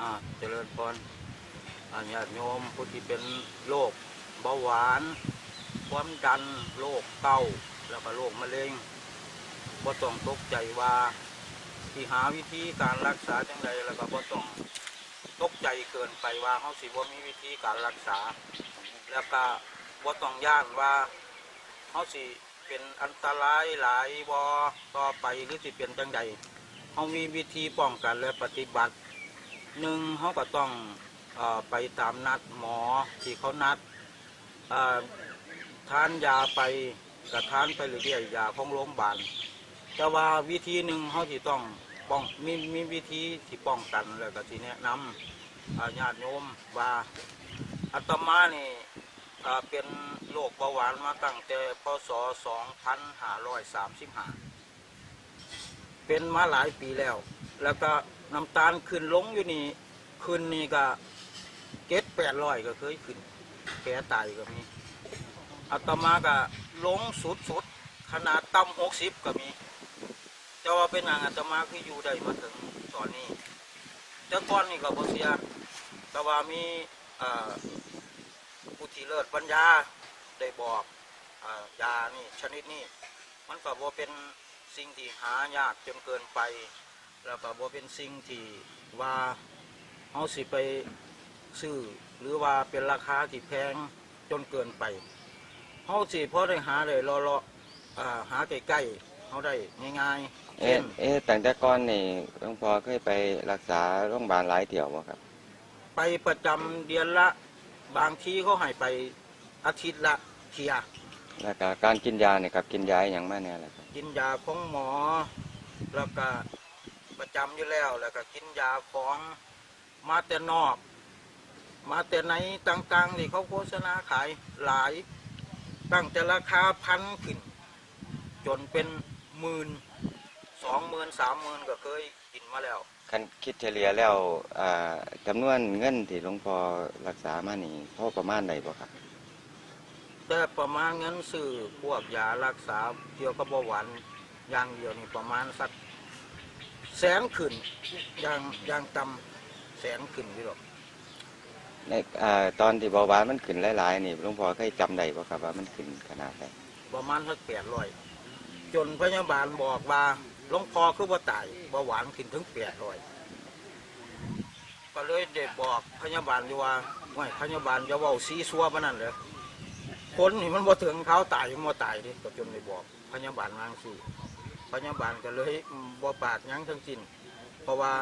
อ่าเจริญพรอาญาติโยมผู้ที่เป็นโรคเบาหวาน ความดันโรคเก้าแล้วก็โรคมะเร็งบ่ต้องตกใจว่าที่หาวิธีการรักษาจังใดแล้วก็บ่ต้องตกใจเกินไปว่าเฮาสิบ่มีวิธีการรักษา แล้วก็บ่ต้องย่านว่าเฮาสิเป็นอันตรายหลายบ่ต่อไปหรือสิเป็นจังใดเฮามีวิธีป้องกันและปฏิบัติ หนึ่งเขาก็ต้องอไปตามนัดหมอที่เขานัดทานยาไปกับทานไปเรื่อยๆยาของโรงพยาบาลแต่ว่าวิธีหนึ่งเขาที่ต้องป้องมีมีวิธีที่ป้องกันแล้วก็ที่แนะนำอ่าญาติโยมว่าอาตมานี่เป็นโรคเบาหวานมาตั้งแต่พศ 2535 เป็นมาหลายปีแล้ว แล้วก็น้ำตาลขึ้นลงอยู่นี่ขึ้นนี่ก็เก็ดแปดร้อยก็เคยขึ้น แก่ตายก็มีอาตมาก็ลงสุดสุดๆขนาดต่ำหกสิบก็มีแต่ว่าเป็นอย่างอาตมาคืออยู่ได้มาถึงตอนนี้แต่ก่อนนี่ก็บ่เสียแต่ว่ามีอ่อผู้ที่เลิศปัญญาได้บอกอยานี่ชนิดนี้มันก็บ่เป็นสิ่งที่หายากจนเกินไป แล้วก็บ่เป็นสิ่งที่ว่าเฮาสิไปซื้อหรือว่าเป็นราคาที่แพงจนเกินไปเฮาสิพอได้หาได้รอๆอ่าหาใกล้ๆเฮาได้ง่ายๆเอ๊ะเช่นเอ๊ะตั้งแต่ก่อนนี่หลวงพ่อเคยไปรักษาโรงพยาบาลหลายเที่ยวบ่ครับไปประจำเดือนละบางทีเขาให้ไปอาทิตย์ละเที่ยแล้วก็การกินยาเนี่ยครับกินยาอหย่างมาแน่ล่ะครับกินยาของหมอ แล้วก็ ประจำอยู่แล้ว แล้วก็กินยาของมาแต่นอก มาแต่ไหนต่างๆที่เขาโฆษณาขายหลาย ตั้งแต่ราคาพันขึ้น จนเป็นหมื่นสองหมื่นสามหมื่นก็เคยกินมาแล้ว คันคิดเฉลี่ยแล้วอ่าจำนวนเงินที่หลวงพ่อรักษามานี่พอประมาณใดบ่ครับแต่ประมาณเงินซื้อพวกยารักษาเกี่ยวกับเบาหวานอย่างเดียวนี่ประมาณสัก แสนขึ้นอย่างอย่างต่ำแสนขึ้นพี่หรอกในอ่าตอนที่เบาหวานมันขึ้นหลายๆนี่หลวงพ่อเคยจำได้บ่ครับว่ามันขึ้นขนาดใดประมาณสักแปดร้อยจนพยาบาลบอกว่าหลวงพ่อคือว่าตายเบาหวานขึ้นถึงแปดร้อยก็เลยได้บอกพยาบาลอยู่ว่าไม่พยาบาลจะเว่าซีซัวปานนั่นเลยคนนี่มันบ่ถึงเขาตายมันบ่ตายดิก็จนได้บอกพยาบาลวาจังสิ พยาบาลก็เลยบ่ปากหยังทั้งสิ้นเพราะว่า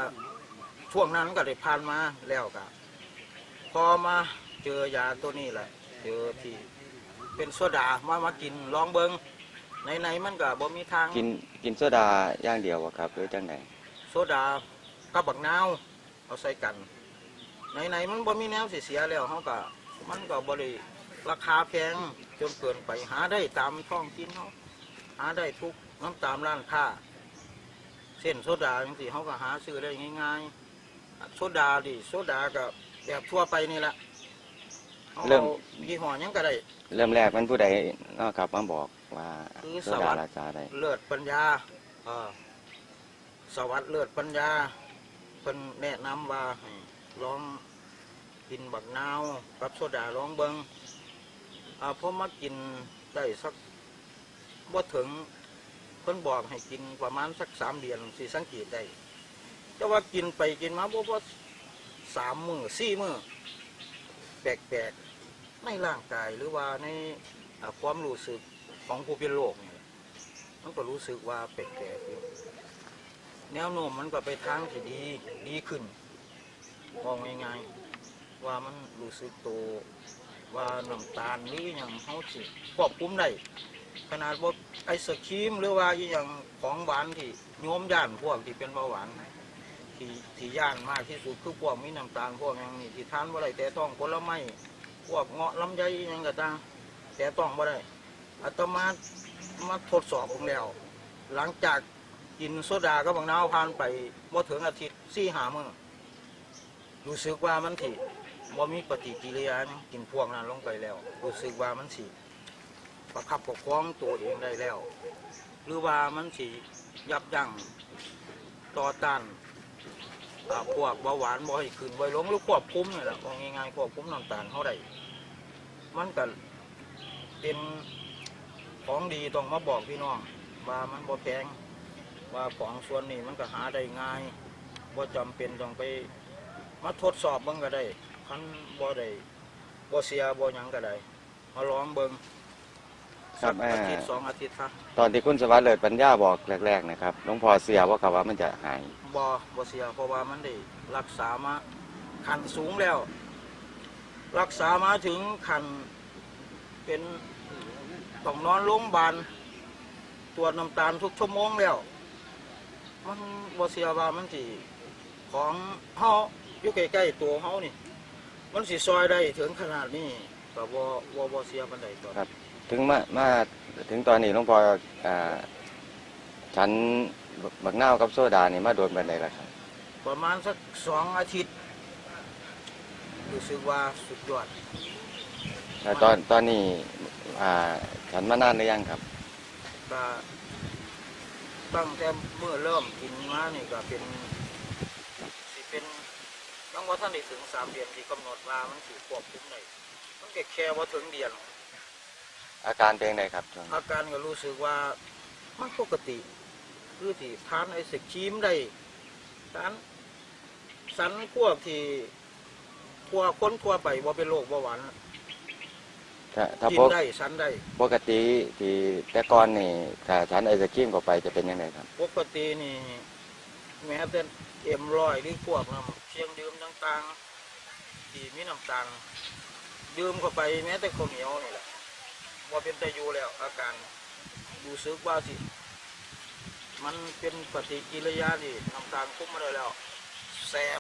ช่วงนั้นก็ได้ผ่านมาแล้วก็พอมาเจอยาตัวนี้แหละเจอที่เป็นโซดามามากินลองเบิงในในๆมันก็บ่มีทางกินกินโซดาอย่างเดียวบ่ครับหรือจังไดโซดากับบักนาวเอาใส่กันในในๆมันบ่มีแนวสิเสียแล้วเขาก็มันก็บ่ได้ราคาแพงจนเกินไปหาได้ตามท้องกินเขา หาได้ทุกน้ำตามร้านค้าเส้นโซดาจังซี่เขาก็หาซื้อได้ง่ายๆโซดาดิโซดาก็แบบทั่วไปนี่แหละเขาเอายี่ห้อหยังก็ได้ เริ่มแรกมันผู้ใดเนาะครับมาบอกว่าคือโซสวัดาสดิ์รักษาได้เลิศปัญญาเออสวัสดิ์เลิศปัญญาเพิ่นแนะนำว่าให้ลองกินบักนาวกับโซดาลองเบิงอ่าพอมากินได้สัก บ่ถึงเพิ่นบอกให้กินประมาณสักสามเดือนสิสังเกตได้แต่ว่ากินไปกินมาบ่บ่สามมือสี่มือแปลกๆในร่างกายหรือว่าในความรู้สึกของผู้เป็นโรคเนี่ยมันก็รู้สึกว่าแปลกๆอยู่แนวโน้มมันก็ไปทางที่ดีดีขึ้นมองง่ายๆว่ามันรู้สึกโตวว่าน้ำตาลหรือย่างเขาสิควบคุมได้ ขนาดว่าไอศครีมหรือว่าอหย่างของหวานที่โยมย่านพวกที่เป็นเบาหวานที่ที่ย่านมากที่สุดคือพวกมีน้ำตาลพวกอย่างนี้ที่ทานว่าไรแต่ต้องผลไม้พวกเงาะลำไยอหยังก็ตามแต่ต้องบ่ได้อาตมามาทดสอบผมแล้ว หลังจากกินโซดากับางนาวผ่านไปบ่ถึงอาทิตย์สี่หามื้อรู้สึกว่ามันสิบ่ามีปฏิกิริยาหยังกินพวกนั้นลงไปแล้วรู้สึกว่ามันสิ ประคับปกคองตัวเองได้แล้ว หรือว่ามันสิยับยั้งต่อต้านพวกเบาหวานบ่ให้ขึ้นไว้ลงหรือควบคุมนี่แหละว่าง่ายๆควบคุมน้ำตาลเขาได้มันก็เป็นของดีต้องมาบอกพี่น้องว่ามันบ่แพงว่าของส่วนนี้มันก็หาได้ง่ายบ่จำเป็นต้องไปมาทดสอบเบิ่งก็ได้คันบ่ได้บ่เสียบ่หยังก็ได้มาลองเบิ่ง ครัสับกแม่อาทิตย์สองอาทิตย์ครับตอนที่คุณสวัสดิ์เลิศปัญญาบอกแรกๆนะครับหลวงพ่อเสียว่ากับว่ามันจะหายบ่บ่เสียเพราะว่ามันได้รักษามาขันสูงแล้ว รักษามาถึงขันเป็นต้องนอนโรงพยาบาลตรวจน้ำตาลทุกชั่วโมงแล้ว มันบ่เสียว่ามันสิของเฮาอยู่ใกล้ๆตัวเฮานี่ มันสิซอยได้ถึงขนาดนี้ก็บ่บ่บ่เสียปานใดตอนครับ ถึงมามาถึงตอนนี้หลวงพ่ออ่าฉันบักนาวกับโซดานี่มาโดนบันไดแล้วครับ ประมาณสักสองอาทิตย์รู้สึกว่าสุดยอดแล้วตอนตอนนี้อ่าฉันมานานหรือยังครับก็ตั้งแต่เมื่อเริ่มกินมานี่ก็เป็นสิเป็นต้องว่าท่านได้ถึงสามเดือนที่กำหนดว่ามันสิควบคุมได้มันแค่แค่ว่าถึงเดือน อาการเป็นไงครับช่วงนี้อาการก็รู้สึกว่ามันปกติคือที่ทานไอศครีมได้ทานสันพวกที่ทั่วคนทั่วไปว่าเป็นโรคเบาหวานถ้าถ้ากิปนกได้สันได้ ปกติที่แต่ก่อนนี่ถ้าฉันไอศครีมเข้าไปจะเป็นยังไงครับ ปกตินี่ แม้แต่เอ็มร้อยหรือพวกน้ำเชียงดื่มต่างๆที่มีน้ำตาลดื่มเข้าไปแม้แต่ข้าวเหนียวนี่แหละ ว่าเป็นตะยูแล้วอาการรู้สึกว่าสิ มันเป็นปฏิกิริยาที่น้ำตาลคุ้มมาได้แล้วแสบ